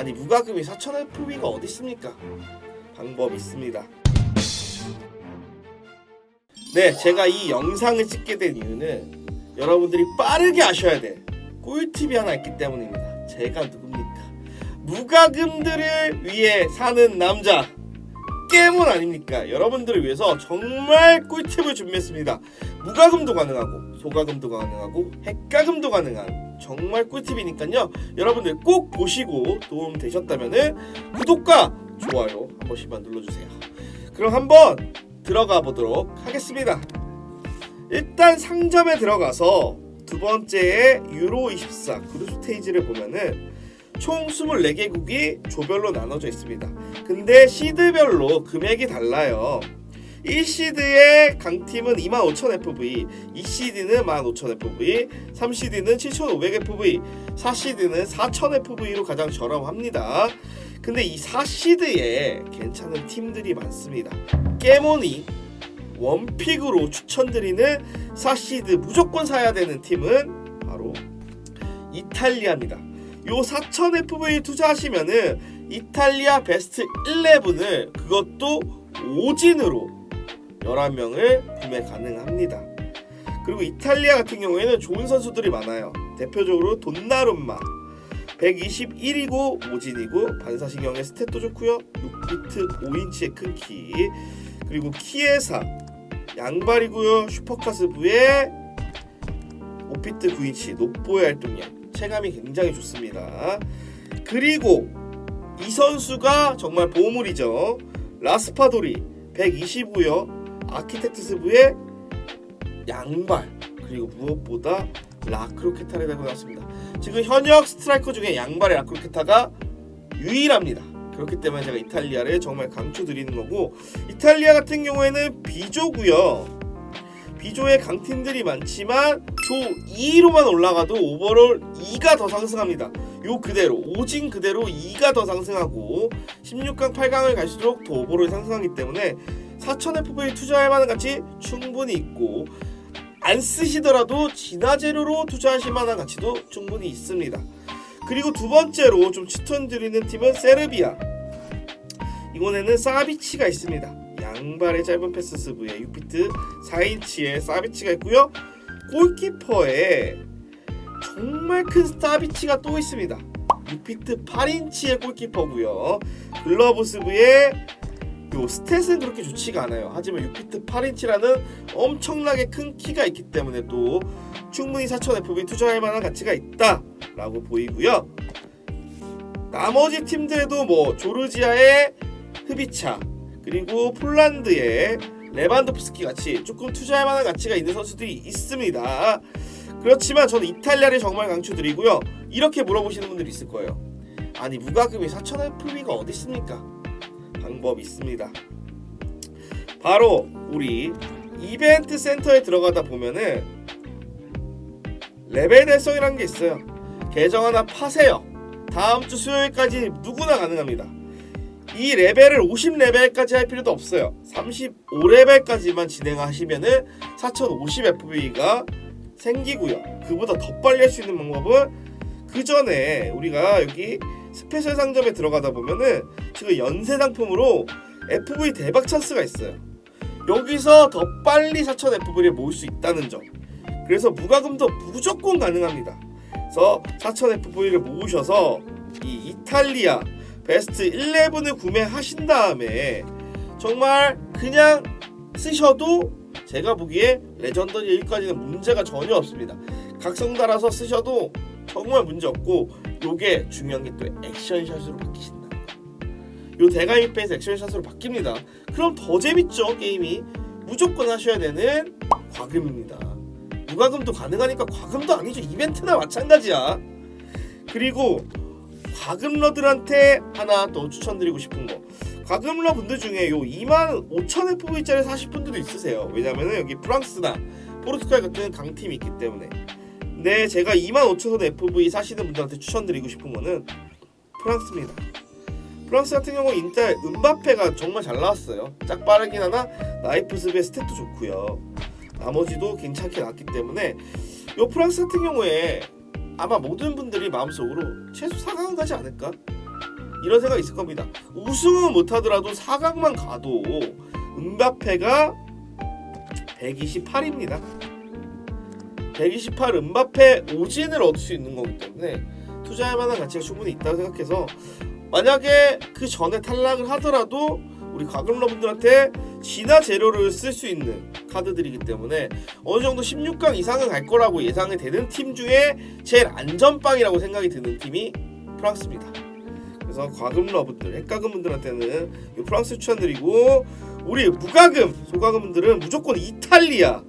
아니 무과금이 4,000FB가 어디 있습니까? 방법 있습니다. 네, 제가 이 영상을 찍게 된 이유는 여러분들이 빠르게 아셔야 될 꿀팁이 하나 있기 때문입니다. 제가 누굽니까? 무과금들을 위해 사는 남자 깨문 아닙니까? 여러분들을 위해서 정말 꿀팁을 준비했습니다. 무과금도 가능하고 소과금도 가능하고 핵과금도 가능한 정말 꿀팁이니까요. 여러분들 꼭 보시고 도움 되셨다면은 구독과 좋아요 한 번씩만 눌러주세요. 그럼 한번 들어가 보도록 하겠습니다. 일단 상점에 들어가서 두 번째에 유로 24 그룹 스테이지를 보면은 총 24개국이 조별로 나눠져 있습니다. 근데 시드별로 금액이 달라요. 1시드의 강팀은 25,000FV, 2시드는 15,000FV, 3시드는 7,500FV, 4시드는 4,000FV로 가장 저렴합니다. 근데 이 4시드에 괜찮은 팀들이 많습니다. 깨모니 원픽으로 추천드리는 4시드 무조건 사야 되는 팀은 바로 이탈리아입니다. 요 4000FV 투자하시면은 이탈리아 베스트 11을 그것도 오진으로 11명을 구매 가능합니다. 그리고 이탈리아 같은 경우에는 좋은 선수들이 많아요. 대표적으로 돈나룸마 121이고 오진이고 반사신경의 스탯도 좋고요. 6비트 5인치의 큰 키. 그리고 키에사 양발이고요. 슈퍼카스부의 5비트 9인치 높보의 활동량 체감이 굉장히 좋습니다. 그리고 이 선수가 정말 보물이죠. 라스파도리 125요. 아키텍트스부의 양발 그리고 무엇보다 라크로케타를 달고 나왔습니다. 지금 현역 스트라이커 중에 양발의 라크로케타가 유일합니다. 그렇기 때문에 제가 이탈리아를 정말 강추드리는 거고 이탈리아 같은 경우에는 비조고요. 비조에 강팀들이 많지만 조 2로만 올라가도 오버롤 2가 더 상승합니다. 요 그대로 오진 그대로 2가 더 상승하고 16강 8강을 갈수록 더 오버롤이 상승하기 때문에 4000FV 투자할 만한 가치 충분히 있고 안 쓰시더라도 진화 재료로 투자하실 만한 가치도 충분히 있습니다. 그리고 두 번째로 좀 추천드리는 팀은 세르비아. 이번에는 사비치가 있습니다. 양발의 짧은 패스 스브에 6비트 4인치의 사비치가 있고요. 골키퍼에 정말 큰 사비치가 또 있습니다. 6비트 8인치의 골키퍼고요. 글러브 스브에 요 스탯은 그렇게 좋지가 않아요. 하지만 6비트 8인치라는 엄청나게 큰 키가 있기 때문에 또 충분히 4000FV 투자할 만한 가치가 있다라고 보이고요. 나머지 팀들에도 뭐 조르지아의 흐비차 그리고 폴란드의 레반도프스키 같이 조금 투자할 만한 가치가 있는 선수들이 있습니다. 그렇지만 저는 이탈리아를 정말 강추드리고요. 이렇게 물어보시는 분들이 있을 거예요. 아니 무과금이 4000FV가 어디 있습니까? 방법이 있습니다. 바로 우리 이벤트 센터에 들어가다 보면은 레벨 달성이라는 게 있어요. 계정 하나 파세요. 다음 주 수요일까지 누구나 가능합니다. 이 레벨을 50레벨까지 할 필요도 없어요. 35레벨까지만 진행하시면은 4050FV가 생기고요. 그보다 더 빨리 할 수 있는 방법은 그 전에 우리가 여기 스페셜 상점에 들어가다 보면은 지금 연세 상품으로 FV 대박 찬스가 있어요. 여기서 더 빨리 4000 FV를 모을 수 있다는 점. 그래서 무과금도 무조건 가능합니다. 그래서 4000 FV를 모으셔서 이 이탈리아 베스트 11을 구매하신 다음에 정말 그냥 쓰셔도 제가 보기에 레전더리 1까지는 문제가 전혀 없습니다. 각성 달아서 쓰셔도 정말 문제 없고 요게 중요한 게 또 액션샷으로 바뀌신다. 요 대가미 페이스 액션샷으로 바뀝니다. 그럼 더 재밌죠 게임이. 무조건 하셔야 되는 과금입니다. 무과금도 가능하니까 과금도 아니죠. 이벤트나 마찬가지야. 그리고 과금러들한테 하나 더 추천드리고 싶은 거. 과금러 분들 중에 요 2만 5천 FV짜리 사실 분들도 있으세요. 왜냐면은 여기 프랑스나 포르투갈 같은 강팀이 있기 때문에. 네, 제가 2만 5천 원 FV 사시는 분들한테 추천드리고 싶은 거는 프랑스입니다. 프랑스 같은 경우 인텔 은바페가 정말 잘 나왔어요. 짝 빠르긴 하나 나이프 스의 스탯도 좋고요. 나머지도 괜찮게 나왔기 때문에 요 프랑스 같은 경우에 아마 모든 분들이 마음속으로 최소 4강은 가지 않을까? 이런 생각이 있을 겁니다. 우승은 못하더라도 4강만 가도 은바페가 128입니다. 128 은바페 오진을 얻을 수 있는 거기 때문에 투자할 만한 가치가 충분히 있다고 생각해서 만약에 그 전에 탈락을 하더라도 우리 과금러분들한테 진화 재료를 쓸 수 있는 카드들이기 때문에 어느 정도 16강 이상은 갈 거라고 예상이 되는 팀 중에 제일 안전빵이라고 생각이 드는 팀이 프랑스입니다. 그래서 과금러분들, 핵과금분들한테는 이 프랑스 추천드리고 우리 무과금, 소과금 분들은 무조건 이탈리아.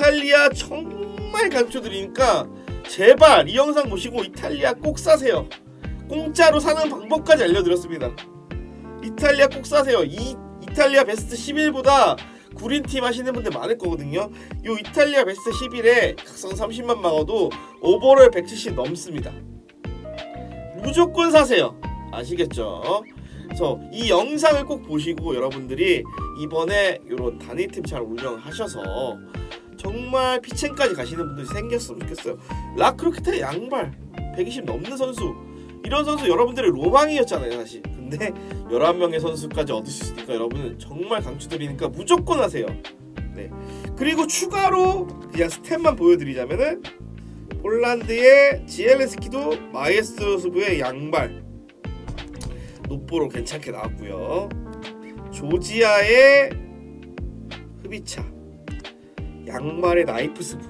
이탈리아 정말 강추드리니까 제발 이 영상 보시고 이탈리아 꼭 사세요. 공짜로 사는 방법까지 알려드렸습니다. 이탈리아 꼭 사세요. 이 이탈리아 베스트 11보다 구린 팀 하시는 분들 많을 거거든요. 요 이탈리아 베스트 11에 각성 30만 막아도 오버롤 170 넘습니다. 무조건 사세요. 아시겠죠? 그래서 이 영상을 꼭 보시고 여러분들이 이번에 이런 단일팀 잘 운영하셔서 정말 피첸까지 가시는 분들이 생겼으면 좋겠어요. 라크로키타 양발 120 넘는 선수 이런 선수 여러분들의 로망이었잖아요 사실. 근데 11명의 선수까지 얻을 수 있으니까 여러분은 정말 강추드리니까 무조건 하세요. 네. 그리고 추가로 그냥 스탯만 보여드리자면은 폴란드의 지엘레스키도 마이에스트로스부의 양발 노보로 괜찮게 나왔고요. 조지아의 흡이차 양말의 나이프 스부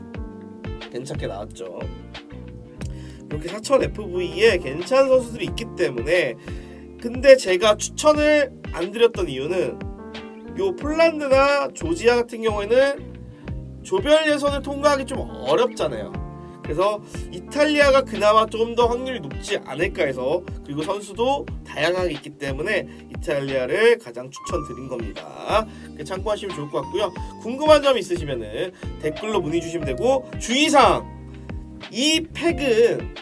괜찮게 나왔죠. 이렇게 4000 FV에 괜찮은 선수들이 있기 때문에 근데 제가 추천을 안 드렸던 이유는 요 폴란드나 조지아 같은 경우에는 조별 예선을 통과하기 좀 어렵잖아요. 그래서 이탈리아가 그나마 좀 더 확률이 높지 않을까 해서 그리고 선수도 다양하게 있기 때문에 이탈리아를 가장 추천드린 겁니다. 참고하시면 좋을 것 같고요. 궁금한 점 있으시면은 댓글로 문의 주시면 되고 주의사항 이 팩은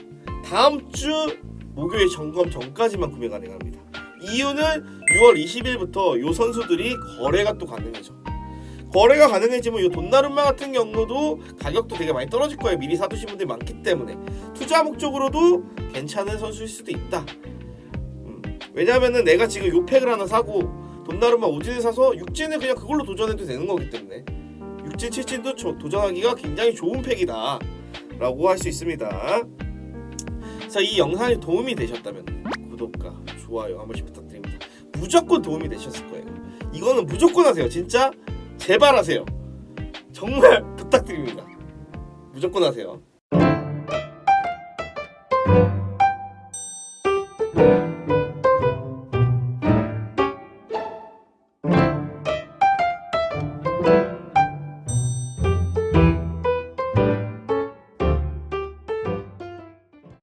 다음 주 목요일 점검 전까지만 구매 가능합니다. 이유는 6월 20일부터 요 선수들이 거래가 또 가능해져. 거래가 가능해지면 이 돈나룸마 같은 경우도 가격도 되게 많이 떨어질 거예요. 미리 사두신 분들이 많기 때문에 투자 목적으로도 괜찮은 선수일 수도 있다. 음, 왜냐면은 내가 지금 요 팩을 하나 사고 돈나룸마 오진을 사서 육진을 그냥 그걸로 도전해도 되는 거기 때문에 육진 칠진도 조- 도전하기가 굉장히 좋은 팩이다. 라고 할 수 있습니다. 그래서 이 영상이 도움이 되셨다면 구독과 좋아요 한 번씩 부탁드립니다. 무조건 도움이 되셨을 거예요. 이거는 무조건 하세요. 진짜 제발 하세요. 정말 부탁드립니다. 무조건 하세요.